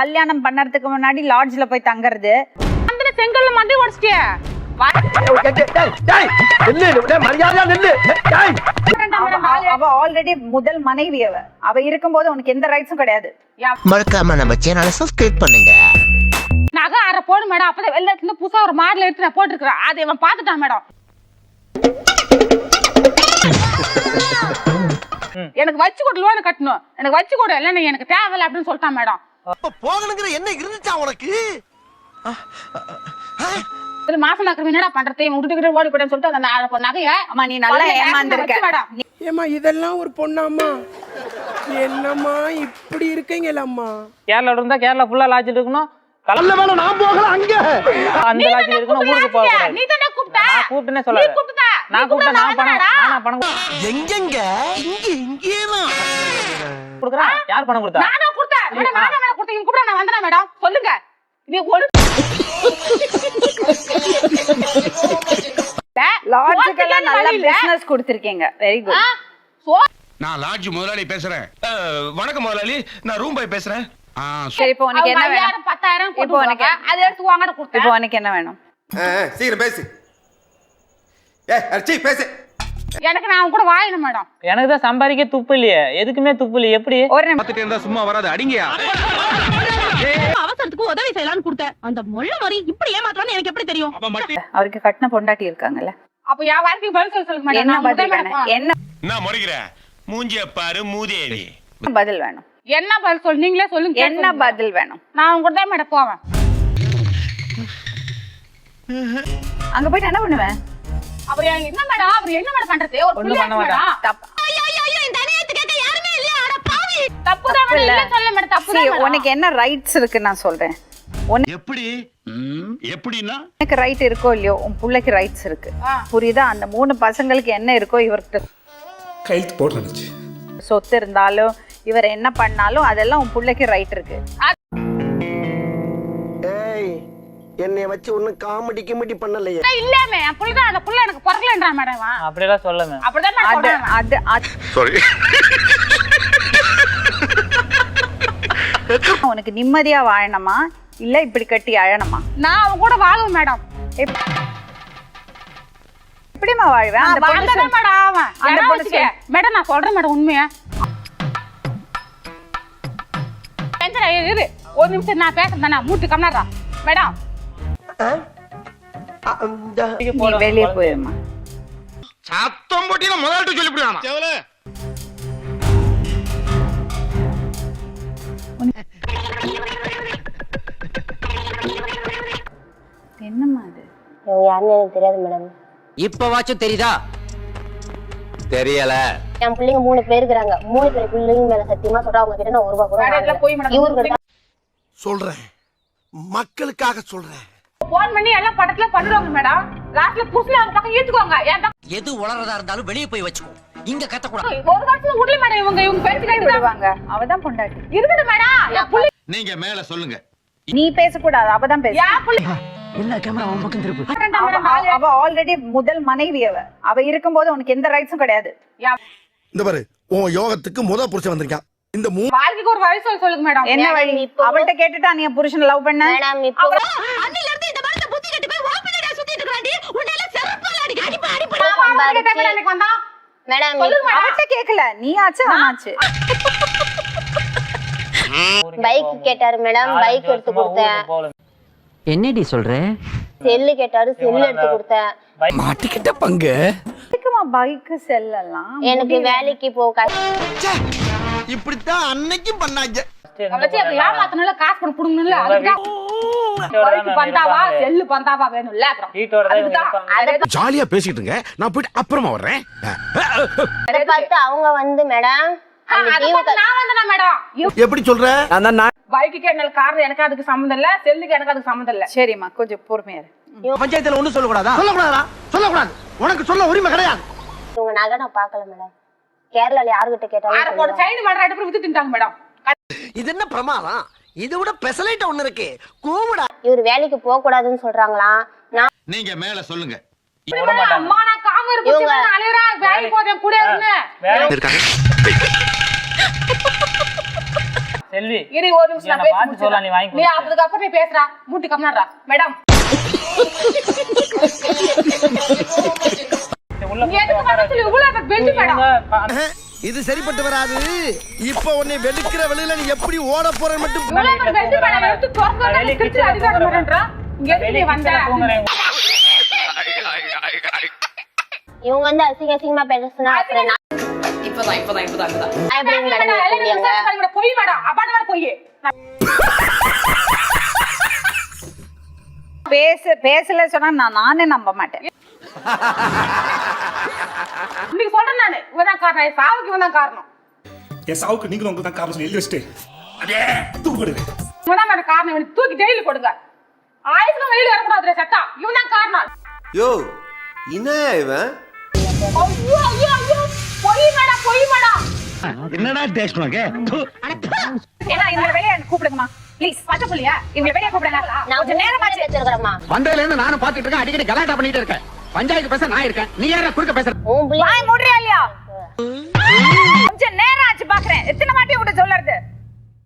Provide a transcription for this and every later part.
கல்யாணம் பண்ணறதுக்கு முன்னாடி லாட்ஜ்ல போய் தங்குறது. அந்த செங்கல்ல மண்டி உடைச்சிட்டியே? அவ- அவ ஆல்ரெடி முதல் மனைவி அவ. அவ இருக்கும்போது உனக்கு எந்த ரைட்ஸும் கிடையாது. மறக்காம நம்ம சேனலை சப்ஸ்கிரைப் பண்ணுங்க. நகை அரை போடு மேடம். அப்பதான் வெளில இருந்து புதுசா ஒரு மாடல் எடுத்து நான் போட்டுருக்கிறேன். அது இவன் பாத்துட்டான் மேடம். எனக்கு வச்சு கொடு லோன் கட்டணும். எனக்கு வச்சு கொடு. இல்ல எனக்கு தேவையில்ல அப்படின்னு சொல்லிட்டான் மேடம். போகணுங்கிற என்ன இருந்துச்சா உனக்கு? இது மாசம் நகரம் என்னடா பண்றது? இவன் விட்டுக்கிட்டு ஓடி போயிட்டேன்னு சொல்லிட்டு அந்த நகைய அம்மா நீ நல்லா ஏமாந்துருக்க. ஏம்மா இதெல்லாம் ஒரு பொண்ணாம்மா. என்னம்மா இப்படி இருக்கீங்களம்மா கேரளால இருந்தா கேரளா ஃபுல்லா லாட்ஜில் இருக்கணும். வேலை நான் போகல அங்க. அந்த லாட்ஜில் தானே இருக்கணும் ஊருக்கு போக. கூடாது நீ தானே கூப்பிட்ட? நான் நீ கூப்பிட்ட. நான் கூப்பிட்டேன் நான் பணம் கூப்பிட்டா நானா பணம் எங்கெங்க? இங்க இங்கேதான் கொடுக்குறேன் யார் பணம் கொடுத்தா? நானா கொடுத்தேன். மேடம் நானா மேடம் கொடுத்தேன். இவங்க கூப்பிட நான் வந்தேனா மேடம்? சொல்லுங்க. நீ ஒரு லாட்ஜுக்கெல்லாம் நல்ல. பிசினஸ் கொடுத்துருக்கீங்க. வெரி குட் சோ நான் லாட்ஜ் முதலாளி பேசுறேன். வணக்கம் முதலாளி. நான் ரூம் பாய் பேசுறேன். சரி இப்போ உனக்கு என்ன வேணும்? பத்தாயிரம் இப்போ உனக்கு. அதை எடுத்து வாங்கன்னு இப்போ கொடுத்தேன். உனக்கு என்ன வேணும்? சீக்கிரம் பேசு. ஏ பேசு. எனக்கு நான் கூட வாயணும் மேடம். எனக்கு தான் சம்பாதிக்க துப்பு இல்லையே. எதுக்குமே துப்பு இல்லையே. எப்படி? ஒரு நிமிஷம். பார்த்துட்டே இருந்தா சும்மா வராது. அடிங்கயா? அவசரத்துக்கு உதவி செய்யலாம்னு கொடுத்தேன். அந்த முள்ள மாதிரி இப்படி ஏமாத்துவான்னு எனக்கு எப்படி தெரியும்? அவருக்கு கட்டின பொண்டாட்டி இருக்காங்கல்ல. அப்ப என் வாழ்க்கைக்கு பதில் சொல்ல சொல்ல என்ன மேடம் பதில் வேணும்? என்ன நான் முறைகிற மூஞ்சிய பாரு மூதேவி. பதில் வேணும்? என்ன பதில் சொல்லு? நீங்களே சொல்லுங்க என்ன. பதில் வேணும்? நான் அவங்க கூட தான் மேடம் போவேன். அங்க போயிட்டு என்ன பண்ணுவேன்? அவர் என்ன மேடம்? அவர் என்ன மேடம் பண்றது? ஒரு ஒண்ணும் பண்ண பிள்ளை மாட்டான். மேடம் தப்பு தப்பு தான் மேடம். இல்ல. இல்ல சொல்ல மேடம் தப்பு See, தான் உனக்கு என்ன ரைட்ஸ் இருக்கு நான் சொல்றேன். எப்படி? எப்படின்னா? உனக்கு ரைட் இருக்கோ இல்லையோ உன் பிள்ளைக்கு ரைட்ஸ் இருக்கு. ஆ. புரியுதா? அந்த மூணு பசங்களுக்கு என்ன இருக்கோ இவர்கிட்ட கையெழுத்து போட்டு நினைச்சு சொத்து இருந்தாலும் இவர் என்ன பண்ணாலும் அதெல்லாம் உன் பிள்ளைக்கு ரைட் இருக்கு. என்னைய வச்சு ஒன்னும் காமெடி கிமெடி பண்ணலையே. இல்லாமே என் புள்ள அந்த புள்ள எனக்கு பிறக்கலன்றான் மேடம் இவன். அப்படியெல்லாம் சொல்லுங்க அப்படிதான் நான் அது சொல்றேன். அது அது சாரி உனக்கு நிம்மதியா வாழணுமா? இல்ல இப்படி கட்டி அழணுமா? நான் அவங்க கூட வாழுவேன் மேடம் எப்- எப்படிம்மா வாழ்வேன்? அந்த பொண்ணு மேடம் அவன் அந்த இடம் பொண்ணு வச்சுக்க. மேடம் நான் சொல்றேன் மேடம் உண்மையா? இரு. ஒரு நிமிஷம் நான் பேசுறேன் மூட்டு கம்னாரா மேடம் வெளியே போயிருமா சத்தம் போட்டினா முதல்ட்டு சொல்லிவிடுவானா? என்னம்மா அது? இவங்க யாருன்னு எனக்கு தெரியாது மேடம். இப்பவாச்சும் தெரியுதா? தெரியல. என் பிள்ளைங்க மூணு பேர் இருக்கிறாங்க. மூணு பேர் பிள்ளைங்க மேல சத்தியமா சொல்றேன் அவங்க கிட்ட நான் ஒரு ரூபா கூட சொல்றேன். மக்களுக்காக சொல்றேன். போன் பண்ணி எல்லாம் படத்துல பண்ணிடுவாங்க மேடம் லாஸ்ட்ல புருஷன் அவங்க பக்கம் பக்கம் எது உளறதா இருந்தாலும் வெளியே போய் வச்சுக்கோ. இங்க கத்தக்கூடாது. ஒரு வருஷம் விடல மேடம் இவங்க. இவங்க பேச்சு கேட்டு விடுவாங்க. அவதான் பொண்டாட்டி. இருக்குது மேடம் நீங்க மேல சொல்லுங்க. நீ பேசக்கூடாது. அவதான் பேச. என்ன கேமரா அவன் பக்கம் திருப்பு? அவ- ஆல்ரெடி முதல் மனைவி அவ. அவ இருக்கும்போது உனக்கு எந்த ரைட்ஸும் கிடையாது. இந்த பாரு உன் யோகத்துக்கு முத புருஷன் வந்திருக்கான். இந்த மூ வாழ்க்கைக்கு ஒரு வழி சொல்ல சொல்லுங்க மேடம் என்ன வழி? அவள்கிட்ட கேட்டுட்டா நீ புருஷனை லவ் பண்ண மேடம் இப்போ அன்னில இருந்து இந்த மரத்தை புத்தி கட்டி போய் ஓப்பனடா சுத்திட்டு இருக்காண்டி உன்னால செருப்பால அடிக்க அடிப்பா மேடம் கேட்கல நீ ஆச்சு அவனாச்சு பைக் கேட்டாரு மேடம். பைக் எடுத்து கொடுத்தேன். என்னடி சொல்ற? செல்லு கேட்டாரு. செல்லு எடுத்து கொடுத்தேன். மாட்டிக்கிட்ட பங்கு. பைக்கு செல்லலாம் எனக்கு வேலைக்கு போ கஷ்டம் இப்படித்தான் அன்னைக்கும் பண்ணாங்க. காசு பண்ண பைக்கு பந்தாவா? செல்லு பந்தாவா வேணும்ல? அப்புறம் ஜாலியா பேசிக்கிட்டு இருங்க. நான் போயிட்டு அப்புறமா வர்றேன். பார்த்து அவங்க வந்து மேடம் எப்படி சொல்ற? நான் தான் பைக்குக்கு என்ன கார் எனக்கு அதுக்கு சம்மந்தம் இல்ல செல்லுக்கு எனக்கு அதுக்கு சம்மந்தம் இல்ல. சரிம்மா கொஞ்சம் பொறுமையா பஞ்சாயத்துல ஒண்ணும் சொல்லக்கூடாதா? சொல்லக்கூடாதா சொல்லக்கூடாது. உனக்கு சொல்ல உரிமை கிடையாது. இவங்க நகை நான் பார்க்கல மேடம். கேரளால யாருகிட்ட கேட்டாலும் போட சொல்லுவாங்க. சைன் மல்ற ரெண்டு பேரும் வித்து தின்ட்டாங்க மேடம். இது என்ன பிரமாதம்? இதை விட பெசலைட்ட ஒண்ணு இருக்கு. கூவுடா. இவர் வேலைக்கு போக கூடாதுன்னு சொல்றாங்களாம். நான் நீங்க மேல சொல்லுங்க. விட மாட்டாங்க அம்மா நான் காம இவங்க- இருப்பேன் அழுகுறேன் வேலைக்கு போறேன் கூட இருக்காங்க. செல்வி இரு ஒரு நிமிஷம் நான் என்னை பேசி பார்த்து சொல்லலாம், நீ வாங்கி முடிச்சிடுறேன். நீ கொடுத்து. அதுக்கப்புறம் நீ பேசுறா மூட்டி கம்னாடுறா மேடம். எதுக்கு பக்கத்துல இவ்வளவு பெஞ்சு மேடம். இது சரிப்பட்டு வராது. இப்ப உன்னை வெளுக்கிற வெளியில நீ எப்படி ஓட போற மட்டும். இவங்க வந்து அசிங்க அசிங்கமா பேசுனா இப்பதான். பொய் மேடம் பொய். பேச பேசல சொன்னா நான் நானே நம்ப மாட்டேன். இன்னைக்கு சொல்றேன் நானு. இவன் தான் காரணம். என் சாவுக்கு இவன் தான் காரணம். என் சாவுக்கு நீங்களும் உங்களுக்கு தான் காரணம் சொல்லி எழுதி வச்சுட்டு அப்படியே தூக்கிடுங்க இவன் தான் மேடம் காரணம். இவனுக்கு தூக்கி ஜெயிலுக்கு கொடுங்க ஆயுசுக்கும் வெயில் வரக்கூடாது சட்டா இவன் தான் காரணம். யோ என்ன இவன்? ஐயோ ஐயோ ஐயோ. பொய் மேடம் பொய் மேடம் என்னடா டேஸ்ட் உனக்கு? ஏன்னா இவங்களை வெளியே கூப்பிடுங்கம்மா. ப்ளீஸ் பச்சை புள்ளியா? இவங்களை வெளியே கூப்பிடுங்க நான் கொஞ்சம் நேரமாச்சு வச்சிருக்கிறேம்மா. வந்ததுல இருந்து நானும் பாத்துட்டு இருக்கேன். அடிக்கடி கலாட்டா பண்ணிட்டு இருக்கேன். பஞ்சாயத்து பேச நான் இருக்கேன். நீ யாரா குறுக்க பேசுற? வாய் மூடுறியா இல்லையா? கொஞ்சம் நேரம் ஆச்சு பாக்குறேன் எத்தனை வாட்டி உங்கள்ட்ட சொல்லறது?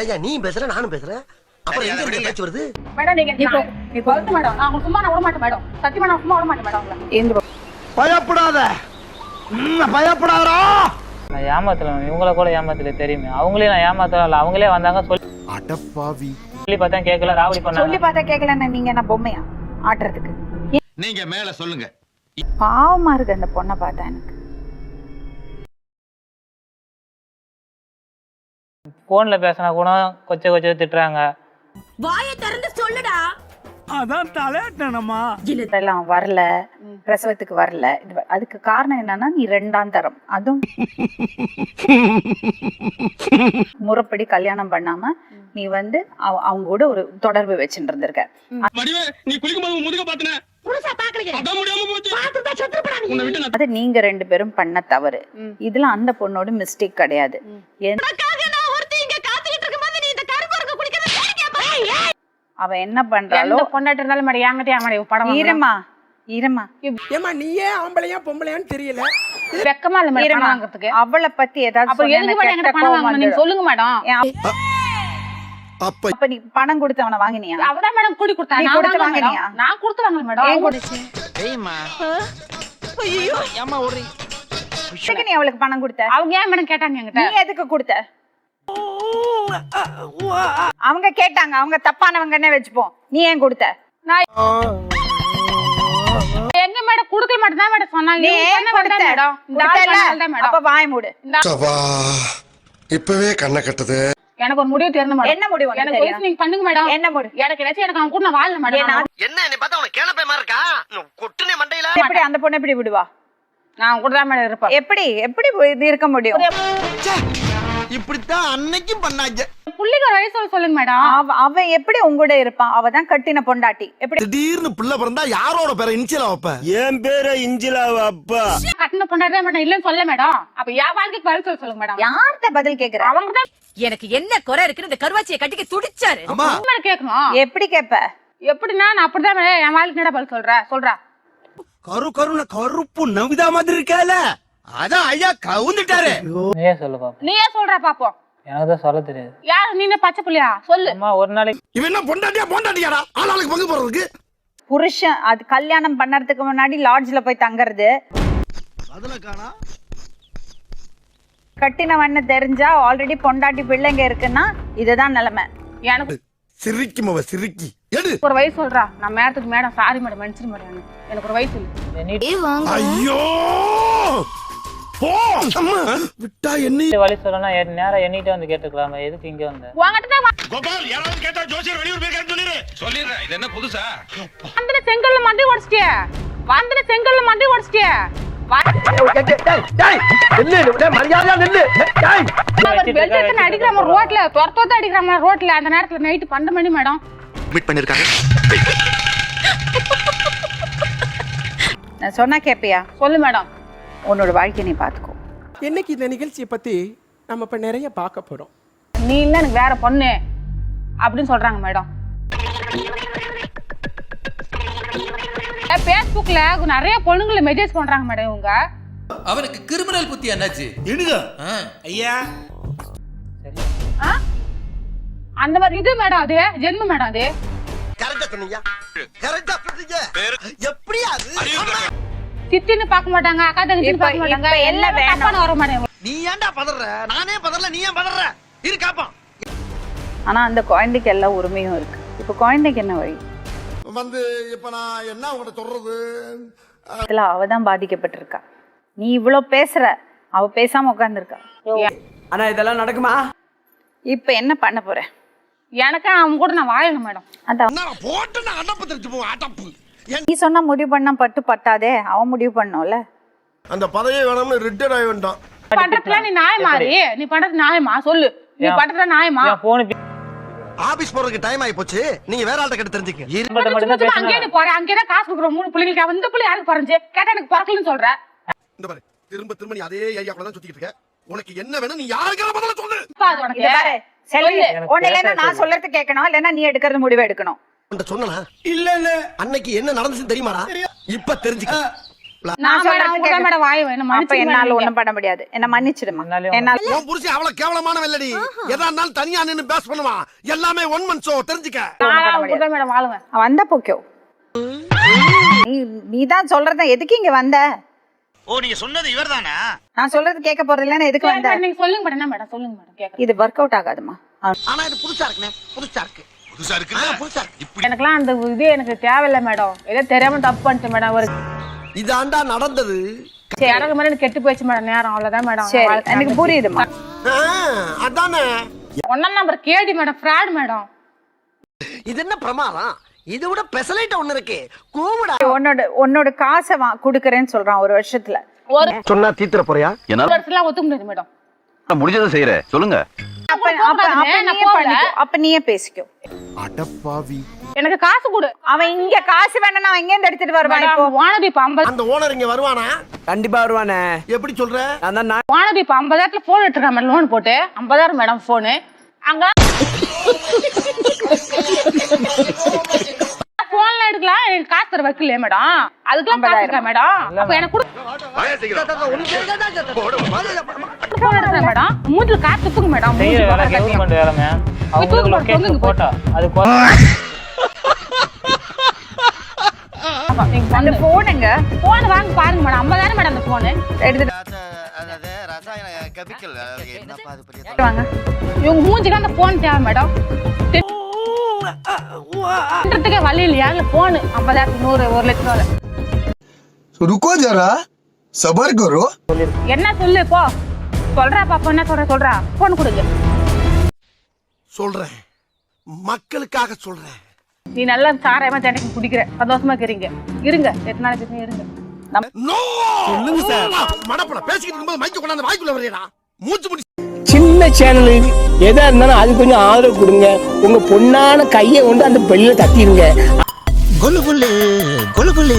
ஏய்யா நீ பேசுற நானும் பேசுறேன் அப்புறம் எங்க இருந்து பேச்சு வருது? மேடம் நீங்க இப்போ இப்போ வந்து மேடம். நான் உங்களுக்கு சும்மா நான் விட மாட்டேன் மேடம். சத்தியமா நான் சும்மா விட மாட்டேன் மேடம் உங்களை. பயப்படாத. பயப்படாதா நான் ஏமாத்தலாம் இவங்கள கூட ஏமாத்தல தெரியுமே. அவங்களே நான் ஏமாத்தலாம் இல்ல. அவங்களே வந்தாங்க சொல்லி அடப்பாவி. சொல்லி பார்த்தா கேட்கல ராவடி சொல்லி பண்ணாங்க பார்த்தா கேட்கலன்னு நீங்க என்ன பொம்மையா? ஆட்டுறதுக்கு. நீங்க மேல சொல்லுங்க. பாவமா இருக்கு அந்த பொண்ணை பார்த்தா எனக்கு. போன்ல பேசினா கூட கொச்ச கொச்ச திட்டுறாங்க. வாயை திறந்து சொல்லுடா. அதான் தலையாட்டனம்மா. இதெல்லாம் வரல. பிரசவத்துக்கு வரல. அதுக்கு காரணம் என்னன்னா நீ ரெண்டாம் தரம். அதுவும் முறைப்படி கல்யாணம் பண்ணாம நீ வந்து அவ- அவங்க கூட ஒரு தொடர்பு வச்சுட்டு இருந்திருக்க. நீ குளிக்கும் போது முதுக பாத்துன. புதுசா பாக்கலையே. அது நீங்க ரெண்டு பேரும் பண்ண தவறு. இதுல அந்த பொண்ணோட மிஸ்டேக் கிடையாது. அவ என்ன பண்றாளோ பொண்டாட்டி இருந்தாலும் மேடம் என்கிட்ட மேடம் படம். ஈரமா ஈரமா ஏமா நீயே ஆம்பளையா பொம்பளையான்னு தெரியல. வெக்கமா இல்ல மேடம் வாங்குறதுக்கு. அவளை பத்தி ஏதாவது. சொல்லுங்க மேடம். அப்ப- அப்ப நீ பணம் கொடுத்து அவனை வாங்கினியா? அவதான் மேடம் கூடி கொடுத்தா. நீ நான் கொடுத்து மேடம். வாங்குனியா? நான் கொடுத்து வாங்கல மேடம் ஏன் அவங்க- கொடுத்து எதுக்கு நீ அவளுக்கு பணம் கொடுத்த? அவங்க ஏன் மேடம் கேட்டாங்க என்கிட்ட? நீ எதுக்கு கொடுத்த? அவங்க கேட்டாங்க. அவங்க தப்பானவங்கன்னே வச்சுப்போம் நீ ஏன் கொடுத்த? எங்க மேடம் குடுக்க மாட்டேன் தான் மேடம் சொன்னாங்க. தான் கொடுத்த? மேடம் இந்த ஆள் மேடம் அப்ப வாய் மூடு. இப்பவே கண்ணை கட்டுது. எனக்கு ஒரு முடிவு தெரியணும் மேடம். என்ன முடிவு எனக்கு தெரியும்? நீங்க பண்ணுங்க மேடம். என்ன முடிவு? எனக்கு ஏதாச்சும் எனக்கு அவன் கூட நான் வாழல மேடம். என்ன என்னை பார்த்தா உனக்கு கேளப்பை மாதிரி இருக்கா? கொட்டுனே மண்டையில? எப்படி அந்த பொண்ணு எப்படி விடுவா? நான் கூட தான் மேடம் இருப்பேன். எப்படி? எப்படி இருக்க முடியும்? இப்படித்தான் அன்னைக்கும் பண்ணாங்க. புள்ளிக்கு ஒரு வயசு சொல்லுங்க மேடம் அவ- அவன் எப்படி உங்கூட இருப்பான்? அவ தான் கட்டின பொண்டாட்டி. எப்படி? திடீர்னு பிள்ளை பிறந்தா யாரோட பேரை இனிச்சலா வைப்ப? என் பேர இஞ்சிலாவ அப்பா கட்டின பொண்டாட்டி மேடம் இல்லன்னு சொல்ல மேடம் அப்ப என் வாழ்க்கைக்கு பதில் சொல்ல சொல்லுங்க மேடம் யார்கிட்ட பதில் கேக்குற? அவங்க தான் எனக்கு என்ன குறை இருக்குன்னு இந்த கருவாச்சியை கட்டிக்க துடிச்சாரு. கேட்கணும்? எப்படி கேப்ப? எப்படின்னா நான் அப்படிதான் மேடம் என் வாழ்க்கை பதில் சொல்றேன் சொல்றா. கரு கருன கருப்பு நவிதா மாதிரி இருக்கால. அதான் ஐயா கவுந்துட்டாரு. நீயே சொல்லு பாப்போம். நீயே சொல்ற பாப்போம். எனக்கு தான் சொல்ல தெரியாது. யாரு நீ என்ன பச்சை புள்ளியா? சொல்லு. அம்மா ஒரு நாளைக்கு இவன் என்ன பொண்டாட்டியா பொண்டாட்டியாடா? ஆளாளுக்கு பங்கு போறதுக்கு புருஷன் அது கல்யாணம் பண்ணறதுக்கு முன்னாடி லாட்ஜ்ல போய் தங்கறது. அதுல காணா. கட்டினவன்னு தெரிஞ்சா ஆல்ரெடி பொண்டாட்டி பிள்ளைங்க இருக்குன்னா இதுதான் நிலைமை. எனக்கு சிரிக்கும் அவ சிரிக்கி. எடு. ஒரு வயசு சொல்றா நான் மேடத்துக்கு மேடம் சாரி மேடம் மன்னிச்சிரு மேடம் எனக்கு ஒரு வயசு ஐயோ! போ! அம்மா! விட்டா என்ன வழி சொல்லணும் நேரம் எண்ணிட்டு வந்து கேட்டுக்கலாமே. எதுக்கு இங்க வந்த? உங்ககிட்ட தான் கோபால் யாராவது கேட்டா ஜோசியர் வெளியூர் போயிருக்கான்னு சொல்லிடு சொல்லிடுறேன். இது என்ன புதுசா? வந்துட்டு செங்கல்ல மண்டி உடச்சிட்டிய வந்துட்டு செங்கல்ல மண்டி உடச்சிட்டிய ரோட்ல துரத்தோத்த அடிக்கிறாம ரோட்ல. அந்த நேரத்துல நைட்டு பன்னெண்டு மணி மேடம் பண்ணிருக்காங்க. நான் சொன்னா கேப்பியா? சொல்லு மேடம் உன்னோட வாழ்க்கையை நீ பாத்துக்கோ. என்னைக்கு இந்த நிகழ்ச்சியை பத்தி நம்ம இப்ப நிறைய பார்க்க போறோம். நீ இல்ல எனக்கு வேற பொண்ணு அப்படின்னு சொல்றாங்க மேடம். பேஸ்புக்ல நிறைய பொண்ணுங்களை மெசேஜ் பண்றாங்க மேடம் இவங்க. அவனுக்கு கிரிமினல் புத்தி என்னாச்சு? இடுங்க ஐயா. அந்த மாதிரி இது மேடம் அது? ஜென்ம மேடம் அது? கரெக்டா சொன்னீங்க. கரெக்டா சொன்னீங்க. எப்படியா அது? சித்தின்னு பார்க்க மாட்டாங்க அக்கா தங்கச்சி இப்ப- பார்க்க மாட்டாங்க. இப்ப என்ன எல்லாமே வேணும்? தப்பான வர மாட்டாங்க நீ ஏன்டா பதற? நானே பதறல நீ ஏன் பதற? இரு காப்பான் ஆனா அந்த குழந்தைக்கு எல்லா உரிமையும் இருக்கு. இப்ப குழந்தைக்கு என்ன வழி? வந்து இப்ப நான் என்ன உங்கள்கிட்ட சொல்றது? இதுல அவ தான் பாதிக்கப்பட்டிருக்கா. நீ இவ்ளோ பேசுற அவ பேசாம உட்கார்ந்திருக்கா ஆனா இதெல்லாம் நடக்குமா? இப்ப என்ன பண்ண போற? எனக்கு அவங்க கூட நான் வாழணும் மேடம். அதான். போட்டு நான் அடப்பு தெரிஞ்சு போவோம் அடப்பு. நீ சொன்னா முடிவு பண்ணா பட்டு பட்டாதே அவன் முடிவு பண்ணோம்ல. அந்த பதவியே வேணாம்னு ரிட்டையர் ஆகி வேண்டாம் பண்றதுல நீ நியாயமா ரீ நீ பண்றது நியாயமா? சொல்லு. நீ? பண்றது நியாயமா? போனு ஆபீஸ் போறதுக்கு டைம் ஆயி போச்சு. நீங்க வேற ஆள்கிட்ட கிட்ட தெரிஞ்சுக்க அங்கேயே நீ போற. அங்கேயே தான் காசு கொடுக்குற. மூணு பிள்ளைங்களுக்கு அந்த பிள்ளை யாருக்கு பறஞ்சு கேட்டா எனக்கு பறக்கலன்னு சொல்ற. இந்த பாரு திரும்ப திரும்ப நீ அதே ஐடியாக்குள்ள தான் சுத்திட்டு இருக்க. உனக்கு என்ன வேணும் நீ யாருக்கிற முதல்ல சொல்லு. எனக்கு ஒண்ணு இல்லைன்னா நான் சொல்றது கேட்கணும். இல்லைன்னா நீ எடுக்கிறது முடிவு எடுக்கணும். சொன்னா இல்ல இல்ல அன்னைக்கு என்ன நடந்துச்சுன்னு தெரியுமாடா? இப்ப தெரிஞ்சுக்க. எல்லாமே ஒன் மந்த் தெரிஞ்சுக்க. நான் மேடம் வாழுவேன். வந்த போக்கோ. நீ தான் சொல்றத எதுக்கு இங்க வந்த? ஓ நீங்க சொன்னது இவர்தானா? நான் சொல்றது கேட்க போறது இல்லைன்னா எதுக்கு வந்த? நீங்க சொல்லுங்க மேடம். என்ன மேடம் சொல்லுங்க மேடம். கேக்குறேன் இது ஒர்க் அவுட் ஆகாதுமா? ஆனா இது புதுசா இருக்குண்ணே. புதுசா இருக்கு. புதுசா இருக்கு எனக்குலாம் அந்த இது எனக்கு தேவையில்லை மேடம். ஏதோ தெரியாம தப்பு பண்ணிட்டேன் மேடம். ஒரு இதாண்டா நடந்தது. சரி எனக்கு மேடம் எனக்கு கெட்டு போயிடுச்சு மேடம். நேரம் அவ்வளவுதான் மேடம். சரி எனக்கு புரியுதுமா? ஆ, அதானே. ஒன்னாம் நம்பர் கேடி மேடம். Fraud madam. இது என்ன பிரமாதம்? இது விட பெசலைட்ட ஒண்ணு இருக்கு. கூமுடா உன்னோட உன்னோட காசை வா குடுக்கறேன்னு சொல்றான் ஒரு வருஷத்துல. ஒரு சொன்னா தீத்துற போறியா? ஒத்துக்க முடியாது மேடம். முடிஞ்சதை செய்யற சொல்லுங்க. அப்ப அப்ப அப்ப நான் நீயே பேசிக்கோ. அடப்பாவி. எனக்கு காசு கொடு. அவன் இங்க காசு வேணும்னா அவன் எங்க இருந்து எடுத்துட்டு வருவான் இப்போ? வானதி ஐம்பது அந்த ஓனர் இங்க வருவானா? கண்டிப்பா வருவானே. எப்படி சொல்ற? நான் தான் நான் வானதி இப்ப ஐம்பதாயிரத்துல போன் எடுத்துருக்கேன் மேடம் லோன் போட்டு. ஐம்பதாயிரம் மேடம் போனு அங்க எடுக்கலாம் எனக்கு காசு தர வைக்கலையே மேடம். அதுக்கெல்லாம் காசு இருக்கா மேடம்? அப்ப எனக்கு மேடம். மூத்துல காசு துப்புங்க மேடம். கவர்மெண்ட் வேலைங்க. அவங்களுக்கு லொகேஷன் போட்டா. அது அந்த போனுங்க போன் வாங்கி பாருங்க மேடம். ஐம்பதாயிரம் மேடம் அந்த போனு எடுத்துட்டு ரசாயன கெமிக்கல் என்னப்பா அது பெரிய வாங்க. இவங்க மூஞ்சிக்கு அந்த போன் தேவை மேடம். தின்றதுக்கே வழி இல்லையா? இல்ல போன் ஐம்பதாயிரத்து நூறு ஒரு லட்சம் ரூபாய் ருக்கோ ஜரா? சபர் கரோ என்ன சொல்லு போ. சொல்றா பாப்பா என்ன சொல்ற சொல்றா. போன் கொடுங்க. சொல்றேன். மக்களுக்காக சொல்றேன். நீ நல்லா சாராயமா தண்டைக்கு குடிக்கிற. சந்தோஷமா இருக்கிறீங்க. இருங்க. எத்தனை நாள் பேசுங்க இருங்க. நோ! சொல்லுங்க சார். மடப்பட. பேசிக்கிட்டு இருக்கும்போது மைக்க கொண்டாந்து வாய்க்குள்ள வரையடா மூச்சு முடி சின்ன சேனல் எதா இருந்தாலும் அது கொஞ்சம் ஆதரவு கொடுங்க. உங்க பொண்ணான கையை கொண்டு அந்த பெல்ல தட்டிடுங்க குலு குலுகுலு குலு குலு.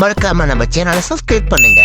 மறக்காம நம்ம சேனலை சப்ஸ்கிரைப் பண்ணுங்க.